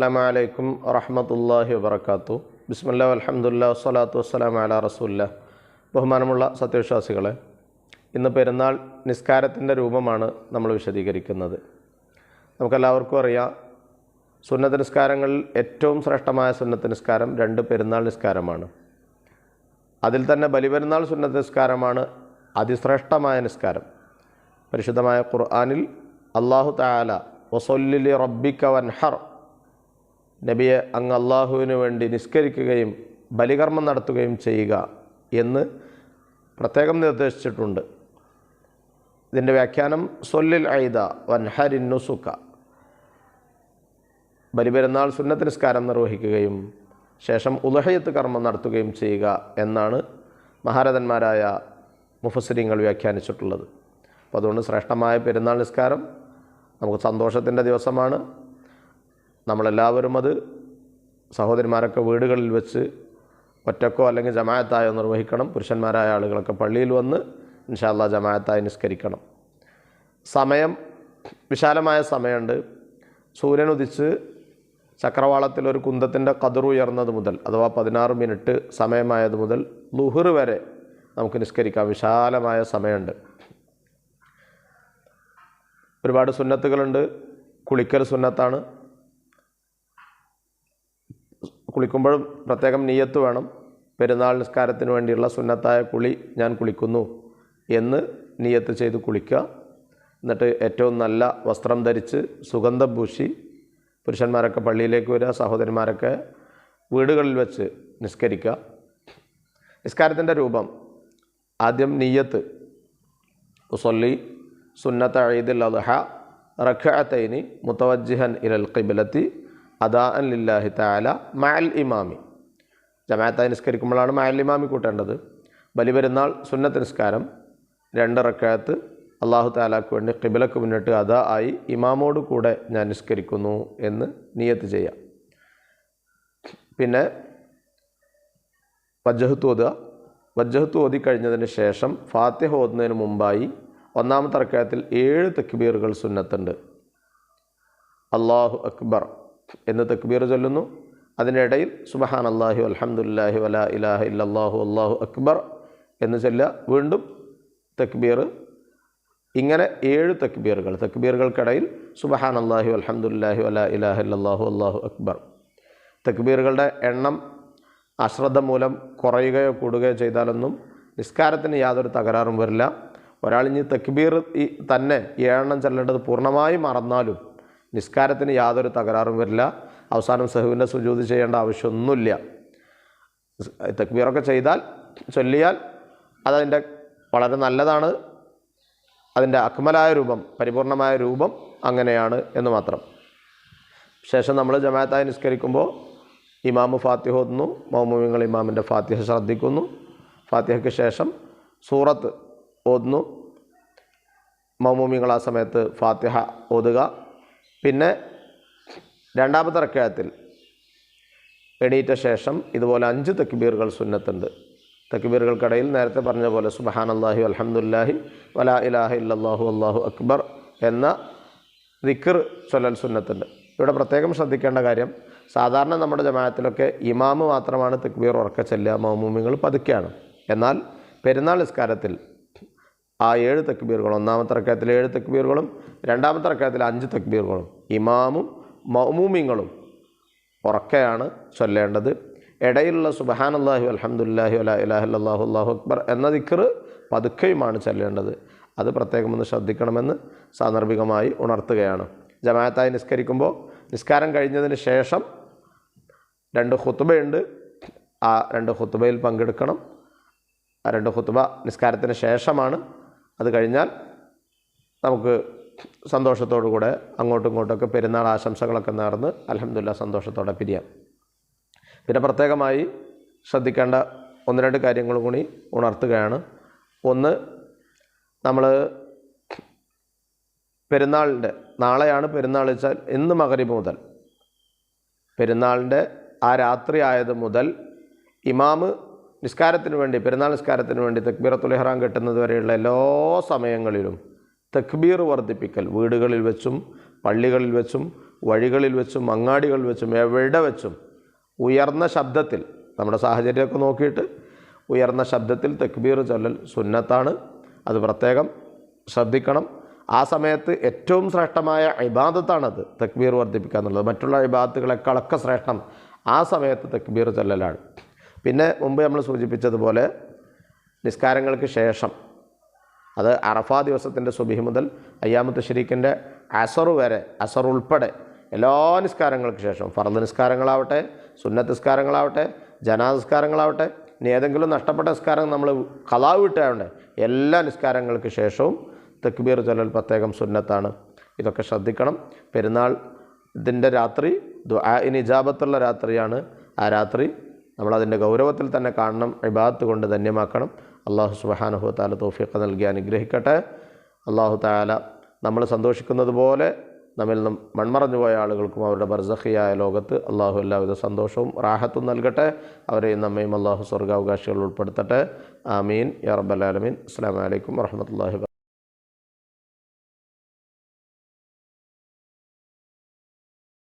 അസ്സാം വലൈക്കും വറഹമത്തല്ലാഹി വബർക്കാത്തു ബിസ്മല്ല അലഹമുല്ലാ വസ്സലാത്തു വസ്സലാം അല റസൂല്ല ബഹുമാനമുള്ള സത്യവിശ്വാസികളെ ഇന്ന് പെരുന്നാൾ നിസ്കാരത്തിന്റെ രൂപമാണ് നമ്മൾ വിശദീകരിക്കുന്നത്. നമുക്കെല്ലാവർക്കും അറിയാം സുന്നത്ത് നിസ്കാരങ്ങളിൽ ഏറ്റവും ശ്രേഷ്ഠമായ സുന്നത്ത് നിസ്കാരം രണ്ട് പെരുന്നാൾ നിസ്കാരമാണ്. അതിൽ തന്നെ ബലിപെരുന്നാൾ സുന്നത്ത് നിസ്കാരമാണ് അതിശ്രേഷ്ഠമായ നിസ്കാരം. പരിശുദ്ധമായ ഖുർആാനിൽ അള്ളാഹു താല വസൊല്ലി റബ്ബിക്ക വൻഹർ നബിയെ അങ്ങ് അള്ളാഹുവിന് വേണ്ടി നിസ്കരിക്കുകയും ബലികർമ്മം നടത്തുകയും ചെയ്യുക എന്ന് പ്രത്യേകം നിർദ്ദേശിച്ചിട്ടുണ്ട്. ഇതിന്റെ വ്യാഖ്യാനം സൊല്ലിൽ ഐദ വൻഹരിൻ നുസുക്ക ബലിപെരുന്നാൾ സുന്നത്ത് നിസ്കാരം നിർവഹിക്കുകയും ശേഷം ഉലഹയത്ത് കർമ്മം നടത്തുകയും ചെയ്യുക എന്നാണ് മഹാരഥന്മാരായ മുഫസരിങ്ങൾ വ്യാഖ്യാനിച്ചിട്ടുള്ളത്. അപ്പോൾ അതുകൊണ്ട് ശ്രേഷ്ഠമായ പെരുന്നാൾ നിസ്കാരം നമുക്ക് സന്തോഷത്തിന്റെ ദിവസമാണ്. നമ്മളെല്ലാവരും അത് സഹോദരിമാരൊക്കെ വീടുകളിൽ വെച്ച് ഒറ്റക്കോ അല്ലെങ്കിൽ ജമായത്തായോ നിർവഹിക്കണം. പുരുഷന്മാരായ ആളുകളൊക്കെ പള്ളിയിൽ വന്ന് ഇൻഷാല്ല ജമായത്തായി നിസ്കരിക്കണം. സമയം വിശാലമായ സമയമുണ്ട്. സൂര്യൻ ഉദിച്ച് ചക്രവാളത്തിൽ ഒരു കുന്തത്തിന്റെ കതിറുയർന്നത് മുതൽ അഥവാ പതിനാറ് മിനിറ്റ് സമയമായത് മുതൽ ലുഹർ വരെ നമുക്ക് നിസ്കരിക്കാം. വിശാലമായ സമയമുണ്ട്. ഒരുപാട് സുന്നത്തുകളുണ്ട്. കുളിക്കൽ സുന്നത്താണ്. കുളിക്കുമ്പോഴും പ്രത്യേകം നീയത്ത് വേണം. പെരുന്നാൾ നിസ്കാരത്തിന് വേണ്ടിയുള്ള സുന്നത്തായ കുളി ഞാൻ കുളിക്കുന്നു എന്ന് നീയത്ത് ചെയ്ത് കുളിക്കുക. എന്നിട്ട് ഏറ്റവും നല്ല വസ്ത്രം ധരിച്ച് സുഗന്ധം പൂശി പുരുഷന്മാരൊക്കെ പള്ളിയിലേക്ക് വരിക സഹോദരിമാരൊക്കെ വീടുകളിൽ വെച്ച് നിസ്കരിക്കുക. നിസ്കാരത്തിന്റെ രൂപം ആദ്യം നീയത്ത് ഉസൊല്ലി സുന്നത്ത ഈദുൽ അദ്ഹ റഖഅത്തൈനി മുത്തവജ്ജിഹൻ ഇലൽ ഖിബലത്തി അദാ ലില്ലാഹി താല മഅൽ ഇമാമി. ജമാഅത്തായി നിസ്കരിക്കുമ്പോഴാണ് മഅൽ ഇമാമി കൂട്ടേണ്ടത്. ബലി പെരുന്നാൾ സുന്നത്ത് നിസ്കാരം രണ്ട് റക്കയത്ത് അള്ളാഹു താലാക്ക് വേണ്ടി ഖിബലക്ക് മുന്നിട്ട് അദാ ആയി ഇമാമോട് കൂടെ ഞാൻ നിസ്കരിക്കുന്നു എന്ന് നിയത്ത് ചെയ്യാം. പിന്നെ വജ്ജഹത്ത് ഓതുക വജ്ജഹത്ത് ഓതി കഴിഞ്ഞതിന് ശേഷം ഫാത്തിഹ ഓതുന്നതിന് മുമ്പായി ഒന്നാമത്തെ റക്കയത്തിൽ ഏഴ് തക്ബീറുകൾ സുന്നത്തുണ്ട്. അള്ളാഹു അക്ബർ. എന്ന് തക്ബീർ ചൊല്ലുന്നു. അതിനിടയിൽ സുബഹാൻ അള്ളാഹു അലഹമുല്ലാഹി വല ഇലാഹ ഇല്ലാഹു അള്ളാഹു അക്ബർ എന്ന് ചൊല്ല വീണ്ടും തക്ബീർ. ഇങ്ങനെ ഏഴ് തക്ബീറുകൾ. തക്ബീറുകൾക്കിടയിൽ സുബഹാൻ അള്ളാഹു അലഹമുല്ലാഹി വല ഇലാഹ ഇല്ലാഹു അള്ളാഹു അക്ബർ. തക്ബീറുകളുടെ എണ്ണം അശ്രദ്ധ മൂലം കുറയുകയോ കൂടുകയോ ചെയ്താലൊന്നും നിസ്കാരത്തിന് യാതൊരു തകരാറും വരില്ല. ഒരാളിഞ്ഞ് തക്ബീർ ഈ തന്നെ എണ്ണം ചെല്ലേണ്ടത് പൂർണമായി മറന്നാലും നിസ്കാരത്തിന് യാതൊരു തകരാറും വരില്ല. അവസാനം സഹുവിന്റെ സുജൂതി ചെയ്യേണ്ട ആവശ്യമൊന്നുമില്ല. തെക്ബീറൊക്കെ ചെയ്താൽ ചൊല്ലിയാൽ അതതിന്റെ വളരെ നല്ലതാണ്. അതിന്റെ അക്മലായ രൂപം പരിപൂർണമായ രൂപം അങ്ങനെയാണ് എന്ന് മാത്രം. ശേഷം നമ്മൾ ജമാഅത്തായി നിസ്കരിക്കുമ്പോൾ ഇമാമ് ഫാത്തിഹ ഒന്നു മൗമുമിങ്ങൾ ഇമാമിന്റെ ഫാത്തിഹ ശ്രദ്ധിക്കുന്നു. ഫാത്തിഹയ്ക്ക് ശേഷം സൂറത്ത് ഓതുന്നു. മൗമുമിങ്ങൾ ആ സമയത്ത് ഫാത്തിഹ ഓതുക. പിന്നെ രണ്ടാമത്തെ റക്കായത്തിൽ എണീറ്റ ശേഷം ഇതുപോലെ അഞ്ച് തക്ബീറുകൾ സുന്നത്തുണ്ട്. തക്ബീറുകൾക്കിടയിൽ നേരത്തെ പറഞ്ഞ പോലെ സുബഹാൻ അള്ളാഹു അലഹമുല്ലാഹി വലാ ഇലാഹ ഇല്ലാഹു അള്ളാഹു അക്ബർ എന്ന ദിക്കർ ചൊല്ലൽ സുന്നത്തുണ്ട്. ഇവിടെ പ്രത്യേകം ശ്രദ്ധിക്കേണ്ട കാര്യം സാധാരണ നമ്മുടെ ജമാഅത്തിലൊക്കെ ഇമാമ് മാത്രമാണ് തക്ബീർ ഉറക്ക ചെല്ലുക മൗമൂമിങ്ങൾ പതുക്കെയാണ്. എന്നാൽ പെരുന്നാൾ നിസ്കാരത്തിൽ ആ ഏഴ് തക്ബീറുകളും ഒന്നാമത്തെ റക്കായത്തിലെ ഏഴ് തക്ബീറുകളും രണ്ടാമത്തെ റക്കായത്തിലെ അഞ്ച് തക്ബീറുകളും ഇമാമും മൗമൂമിങ്ങളും ഉറക്കെയാണ് ചൊല്ലേണ്ടത്. ഇടയിലുള്ള സുബഹാൻ അള്ളാഹു അലഹമുല്ലാഹി അല ഇലാഹു അല്ലാഹു അക്ബർ എന്ന ദിക്കറ് പതുക്കെയുമാണ് ചൊല്ലേണ്ടത്. അത് പ്രത്യേകം ഒന്ന് ശ്രദ്ധിക്കണമെന്ന് സാന്ദർഭികമായി ഉണർത്തുകയാണ്. ജമാഅത്തായി നിസ്കരിക്കുമ്പോൾ നിസ്കാരം കഴിഞ്ഞതിന് ശേഷം രണ്ട് ഹുത്തുബയുണ്ട് ആ രണ്ട് ഹുത്തുബയിൽ പങ്കെടുക്കണം. ആ രണ്ട് ഹുത്തുബ നിസ്കാരത്തിന് ശേഷമാണ് അത് കഴിഞ്ഞാൽ നമുക്ക് സന്തോഷത്തോടു കൂടെ അങ്ങോട്ടും ഇങ്ങോട്ടൊക്കെ പെരുന്നാൾ ആശംസകളൊക്കെ നേർന്ന് അലഹമില്ല സന്തോഷത്തോടെ പിരിയാം. പിന്നെ പ്രത്യേകമായി ശ്രദ്ധിക്കേണ്ട ഒന്ന് രണ്ട് കാര്യങ്ങളും കൂടി ഉണർത്തുകയാണ്. ഒന്ന് നമ്മൾ പെരുന്നാളിന്റെ നാളെയാണ് പെരുന്നാൾ വെച്ചാൽ ഇന്ന് മകരീബ് മുതൽ. പെരുന്നാളിന്റെ ആ രാത്രി ആയത് മുതൽ ഇമാമ് നിസ്കാരത്തിന് വേണ്ടി പെരുന്നാൾ നിസ്കാരത്തിന് വേണ്ടി തക്ബീറത്തുൽ ഇഹ്റാം കെട്ടുന്നത് വരെയുള്ള എല്ലാ സമയങ്ങളിലും തക്ബീർ വർദ്ധിപ്പിക്കൽ വീടുകളിൽ വെച്ചും പള്ളികളിൽ വെച്ചും വഴികളിൽ വെച്ചും അങ്ങാടികളിൽ വെച്ചും എവിടെ വെച്ചും ഉയർന്ന ശബ്ദത്തിൽ നമ്മുടെ സാഹചര്യമൊക്കെ നോക്കിയിട്ട് ഉയർന്ന ശബ്ദത്തിൽ തക്ബീർ ചൊല്ലൽ സുന്നത്താണ്. അത് പ്രത്യേകം ശ്രദ്ധിക്കണം. ആ സമയത്ത് ഏറ്റവും ശ്രേഷ്ഠമായ ഇബാദത്താണത് തക്ബീർ വർദ്ധിപ്പിക്കുക എന്നുള്ളത്. മറ്റുള്ള ഇബാദത്തുകളെക്കാളൊക്കെ ശ്രേഷ്ഠം ആ സമയത്ത് തക്ബീർ ചൊല്ലലാണ്. പിന്നെ മുമ്പ് നമ്മൾ സൂചിപ്പിച്ചതുപോലെ നിസ്കാരങ്ങൾക്ക് ശേഷം അത് അറഫാ ദിവസത്തിന്റെ സുബിഹി മുതൽ അയ്യാമത്ത് ഷരീഖിന്റെ അസറു വരെ അസർ ഉൾപ്പെടെ എല്ലാ നിസ്കാരങ്ങൾക്ക് ശേഷം ഫർദ് നിസ്കാരങ്ങളാവട്ടെ സുന്നത്ത് നിസ്കാരങ്ങളാവട്ടെ ജനാനിസ്കാരങ്ങളാവട്ടെ ഇനി ഏതെങ്കിലും നഷ്ടപ്പെട്ട നിസ്കാരം നമ്മൾ കലാവ് വിട്ടാണ്ട് എല്ലാ നിസ്കാരങ്ങൾക്ക് ശേഷവും തക്ബീർ ചൊല്ലൽ പ്രത്യേകം സുന്നത്താണ്. ഇതൊക്കെ ശ്രദ്ധിക്കണം. പെരുന്നാൾ ഇതിന്റെ രാത്രി ഇജാബത്തുള്ള രാത്രിയാണ് ആ രാത്രി. നമ്മളതിന്റെ ഗൗരവത്തിൽ തന്നെ കാണണം ഇബാദത്ത് കൊണ്ട് ധന്യമാക്കണം. അള്ളാഹു സുബഹാനഹു താല തോഫിയൊക്കെ നൽകി അനുഗ്രഹിക്കട്ടെ. അള്ളാഹു താല നമ്മൾ സന്തോഷിക്കുന്നത് പോലെ നമ്മിൽ നിന്നും മൺമറഞ്ഞു പോയ ആളുകൾക്കും അവരുടെ ബർസഖിയായ ലോകത്ത് അള്ളാഹു എല്ലാവിധ സന്തോഷവും റാഹത്തും നൽകട്ടെ. അവരെയും നമ്മയും അള്ളാഹു സ്വർഗാവകാശികൾ ഉൾപ്പെടുത്തട്ടെ. ആമീൻ. യാ റബ്ബൽ ആലമീൻ. അസ്സാം വലൈക്കും വർഹമത്തല്ലാഹി